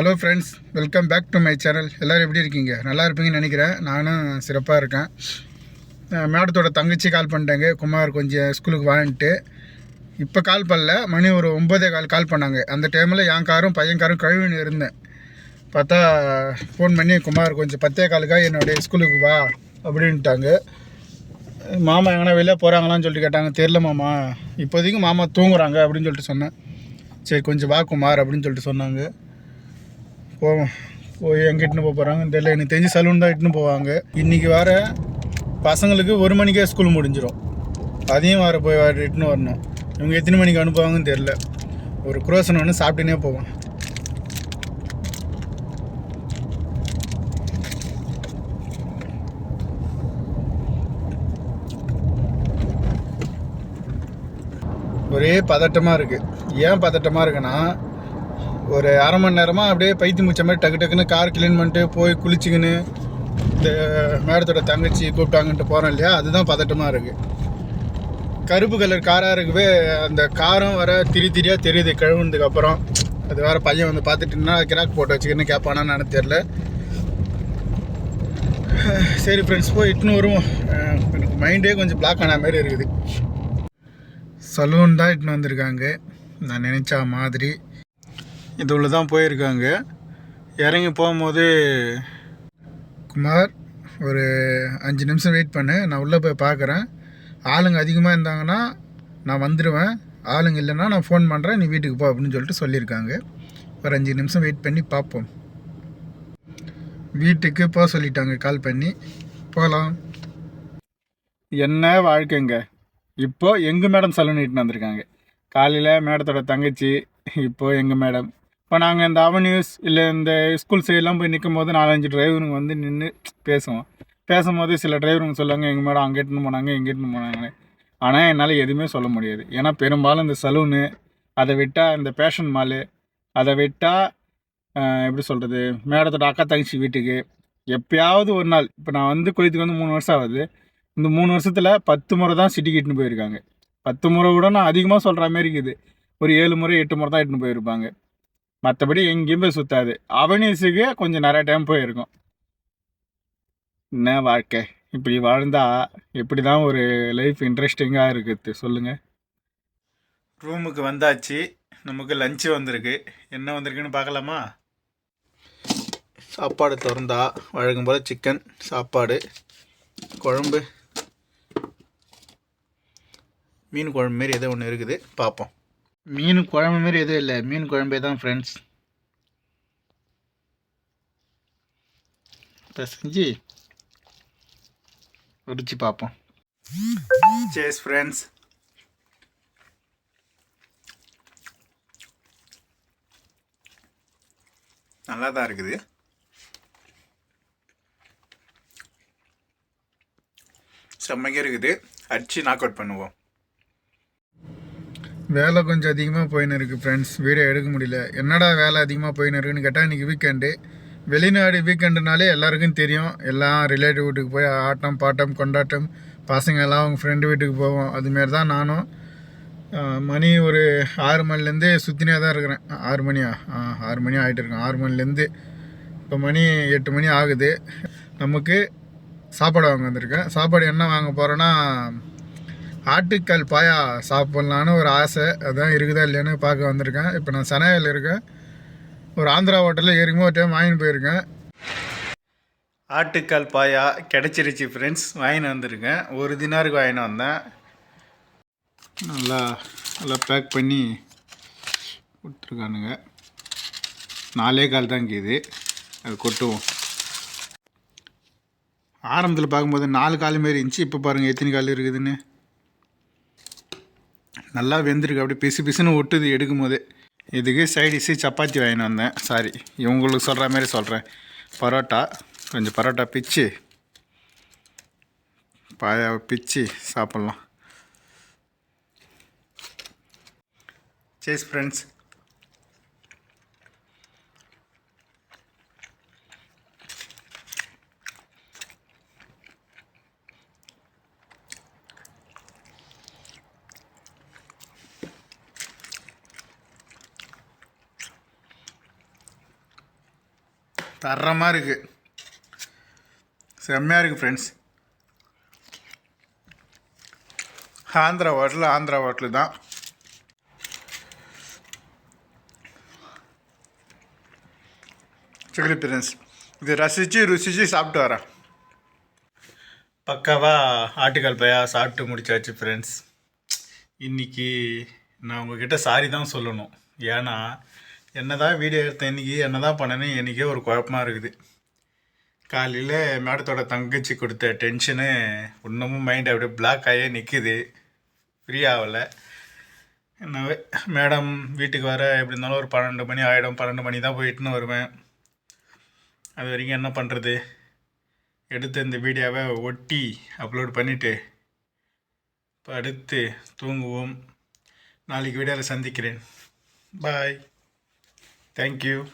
Hello friends welcome back to my channel எல்லோரும் எப்படி இருக்கீங்க? நல்லா இருப்பீங்கன்னு நினைக்கிறேன். நானும் சிறப்பாக இருக்கேன். மேடத்தோட தங்கச்சி கால் பண்ணிட்டாங்க. குமார் கொஞ்சம் ஸ்கூலுக்கு வாங்கிட்டு இப்போ கால் பண்ணல. மணி ஒரு ஒம்பதே கால் கால் பண்ணாங்க. அந்த டைமில் என் காரும் பையன் காரும் கழுவின்னு இருந்தேன். பார்த்தா ஃபோன் பண்ணி குமார் கொஞ்சம் பத்தே காலுக்காக என்னுடைய ஸ்கூலுக்கு வா அப்படின்ட்டாங்க. மாமா எங்கன்னா வெளியே போகிறாங்களான்னு சொல்லிட்டு கேட்டாங்க. தெரில மாமா. இப்போதைக்கு மாமா தூங்குறாங்க அப்படின்னு சொல்லிட்டு சொன்னேன். சரி கொஞ்சம் வா குமார் அப்படின்னு சொல்லிட்டு சொன்னாங்க. போவோம். போய் எங்கே இட்டுன்னு போக போகிறாங்கன்னு தெரியல. எனக்கு தெரிஞ்சு சலூன் தான் இட்டுன்னு போவாங்க. இன்றைக்கி வர பசங்களுக்கு ஒரு மணிக்கே ஸ்கூல் முடிஞ்சிடும் அதையும் வர போய் வர இட்டுன்னு வரணும். இவங்க எத்தனை மணிக்கு அனுப்புவாங்கன்னு தெரில ஒரு குரோசன் ஒன்று சாப்பிட்டுனே போவோம். ஒரே பதட்டமாக இருக்குது ஏன் பதட்டமாக இருக்குன்னா ஒரு அரை மணி நேரமாக அப்படியே பைத்தி முடிச்ச மாதிரி டக்கு டக்குன்னு கார் க்ளீன் பண்ணிட்டு போய் குளிச்சுக்கின்னு இந்த மேடத்தோட தங்கச்சி கூப்பிட்டாங்கன்ட்டு போகிறோம் இல்லையா? அதுதான் பதட்டமாக இருக்குது கருப்பு கலர் காராக இருக்கவே அந்த காரம் வர திரி திரியாக தெரியுது கழுவுனதுக்கப்புறம் அது வேறு பையன் வந்து பார்த்துட்டுன்னா கிராக் போட்டு வச்சுக்கின்னு கேட்பானான்னு எனக்கு தெரில சரி ஃப்ரெண்ட்ஸ் போய் இட்டுன்னு வருவோம். எனக்கு மைண்டே கொஞ்சம் பிளாக் ஆன மாதிரி இருக்குது. சலூன் தான் இட்டுன்னு வந்திருக்காங்க. நான் நினச்சா மாதிரி இது உள்ள தான் போயிருக்காங்க. இறங்கி போகும்போது குமார் ஒரு அஞ்சு நிமிஷம் வெயிட் பண்ணு நான் உள்ளே போய் பார்க்குறேன் ஆளுங்க அதிகமாக இருந்தாங்கன்னா நான் வந்துடுவேன் ஆளுங்க இல்லைன்னா நான் ஃபோன் பண்ணுறேன் நீ வீட்டுக்கு போ அப்படின்னு சொல்லிட்டு சொல்லியிருக்காங்க. ஒரு அஞ்சு நிமிஷம் வெயிட் பண்ணி பார்ப்போம். வீட்டுக்கு போக சொல்லிட்டாங்க கால் பண்ணி. போகலாம். என்ன வாழ்க்கைங்க? இப்போது எங்கள் மேடம் சலூன் இட்டுன்னு வந்திருக்காங்க. காலையில் மேடத்தோட தங்கச்சி இப்போது எங்கள் மேடம் இப்போ நாங்கள் இந்த அவென்யூஸ் இல்லை இந்த ஸ்கூல் சைடெலாம் போய் நிற்கும் போது நாலஞ்சு டிரைவருங்க வந்து நின்று பேசுவோம். பேசும்போது சில டிரைவருங்க சொல்லுவாங்க எங்கள் மேடம் அங்கே இட்டுன்னு போனாங்க இங்கே இட்டுன்னு போனாங்க ஆனால் என்னால் எதுவுமே சொல்ல முடியாது. ஏன்னா பெரும்பாலும் இந்த சலூனு அதை விட்டால் இந்த பேஷன் மாலு அதை விட்டால் எப்படி சொல்கிறது மேடத்தோட அக்கா தங்கச்சி வீட்டுக்கு. எப்பயாவது ஒரு நாள் இப்போ நான் வந்து குளித்துக்கு வந்து மூணு வருஷம் ஆகுது. இந்த மூணு வருஷத்தில் பத்து முறை தான் சிட்டிக்கு இட்டுன்னு போயிருக்காங்க. பத்து முறை கூட நான் அதிகமாக சொல்கிற மாதிரி இருக்குது. ஒரு ஏழு முறை எட்டு முறை தான் இட்டுன்னு போயிருப்பாங்க. மற்றபடி எங்கேயுமே சுற்றாது அவனிஸுக்கு கொஞ்சம் நிறைய டைம் போயிருக்கும். என்ன வாழ்க்கை? இப்படி வாழ்ந்தா எப்படி தான் ஒரு லைஃப் இன்ட்ரெஸ்டிங்காக இருக்குது? சொல்லுங்கள் ரூமுக்கு வந்தாச்சு. நமக்கு லஞ்சு வந்திருக்கு. என்ன வந்திருக்குன்னு பார்க்கலாமா? சாப்பாடு திறந்தா. வழங்கும் போல் சிக்கன் சாப்பாடு குழம்பு. மீன் குழம்பு மாரி ஏதோ ஒன்று இருக்குது. பார்ப்போம். மீன் குழம்பு மாரி எதுவும் இல்லை. மீன் குழம்பே தான் ஃப்ரெண்ட்ஸ் செஞ்சு ருச்சி பார்ப்போம் சேஸ் ஃப்ரெண்ட்ஸ் நல்லா தான் இருக்குது. செம்மையாக இருக்குது. அடித்து நாக் அவுட் பண்ணுவோம். வேலை கொஞ்சம் அதிகமாக போயின்னு இருக்குது ஃப்ரெண்ட்ஸ் வீடியோ எடுக்க முடியல. என்னடா வேலை அதிகமாக போயின்னு இருக்குன்னு கேட்டால் இன்றைக்கி வீக்கெண்டு வெளிநாடு வீக்கெண்டுனாலே எல்லாருக்கும் தெரியும். எல்லாம் ரிலேட்டிவ் வீட்டுக்கு போய் ஆட்டம் பாட்டம் கொண்டாட்டம். பசங்க எல்லாம் அவங்க ஃப்ரெண்டு வீட்டுக்கு போவோம். அதுமாரி தான் நானும் மணி ஒரு ஆறு மணிலேருந்து சுற்றினே தான் இருக்கிறேன். ஆறு மணியா? ஆ ஆறு மணி ஆகிட்டு இருக்கேன் ஆறு மணிலேருந்து இப்போ மணி எட்டு மணி ஆகுது. நமக்கு சாப்பாடு வாங்க வந்திருக்கேன். சாப்பாடு என்ன வாங்க போகிறேன்னா ஆட்டுக்கால் பாயா சாப்பிட்லான்னு ஒரு ஆசை. அதான் இருக்குதா இல்லையான்னு பார்க்க வந்திருக்கேன். இப்போ நான் சனாயில் இருக்கேன். ஒரு ஆந்திரா ஹோட்டலில் ஏறிமோ ஒரு டைம் வாங்கின்னு போயிருக்கேன். ஆட்டுக்கால் பாயா கிடச்சிருச்சு ஃப்ரெண்ட்ஸ் வாங்கின்னு வந்திருக்கேன். ஒரு தினாருக்கு வாங்கின்னு வந்தேன். நல்லா நல்லா பேக் பண்ணி கொடுத்துருக்கானுங்க. நாலே கால் தான் இது அது கொட்டுவோம். ஆரம்பத்தில் பார்க்கும்போது நாலு கால் மாரி இருந்துச்சு. இப்போ பாருங்கள் எத்தனை கால் இருக்குதுன்னு. நல்லா வெந்திருக்கு. அப்படியே பிசு பிசுன்னு ஒட்டுது எடுக்கும் போதே இதுக்கு சைடிஷு சப்பாத்தி வாங்கின்னு வந்தேன். சாரி இவங்களுக்கு சொல்கிற மாதிரி சொல்கிறேன் பரோட்டா கொஞ்சம் பரோட்டா பிச்சு. பாயா பிச்சு சாப்பிட்லாம். சேஸ் ஃப்ரெண்ட்ஸ் தரமாக இருக்குது செம்மையாக இருக்குது friends Andhra hotel Andhra hotel தான். சிக்கலி ஃப்ரெண்ட்ஸ் இது ரசித்து ருசித்து சாப்பிட்டு வரேன். பக்காவாக ஆட்டுக்கால் பையா சாப்பிட்டு முடிச்சாச்சு ஃப்ரெண்ட்ஸ் இன்னைக்கு நான் உங்ககிட்ட சாரி தான் சொல்லணும். ஏன்னா என்ன தான் வீடியோ எடுத்தேன் இன்றைக்கி என்ன தான் பண்ணேன்னு ஒரு குழப்பமாக இருக்குது. காலையில் மேடத்தோட தங்கச்சி கொடுத்த டென்ஷனு இன்னமும் மைண்ட் அப்படியே பிளாக் ஆகியே நிற்குது ஃப்ரீ ஆகலை. என்னவே மேடம் வீட்டுக்கு வர எப்படி இருந்தாலும் ஒரு பன்னெண்டு மணி ஆகிடும் பன்னெண்டு மணி தான் போயிட்டுன்னு வருவேன். அது வரைக்கும் என்ன பண்ணுறது எடுத்து இந்த வீடியோவை ஒட்டி அப்லோட் பண்ணிவிட்டு படுத்து தூங்குவோம். நாளைக்கு வீடியோவில் சந்திக்கிறேன். பாய் Thank you.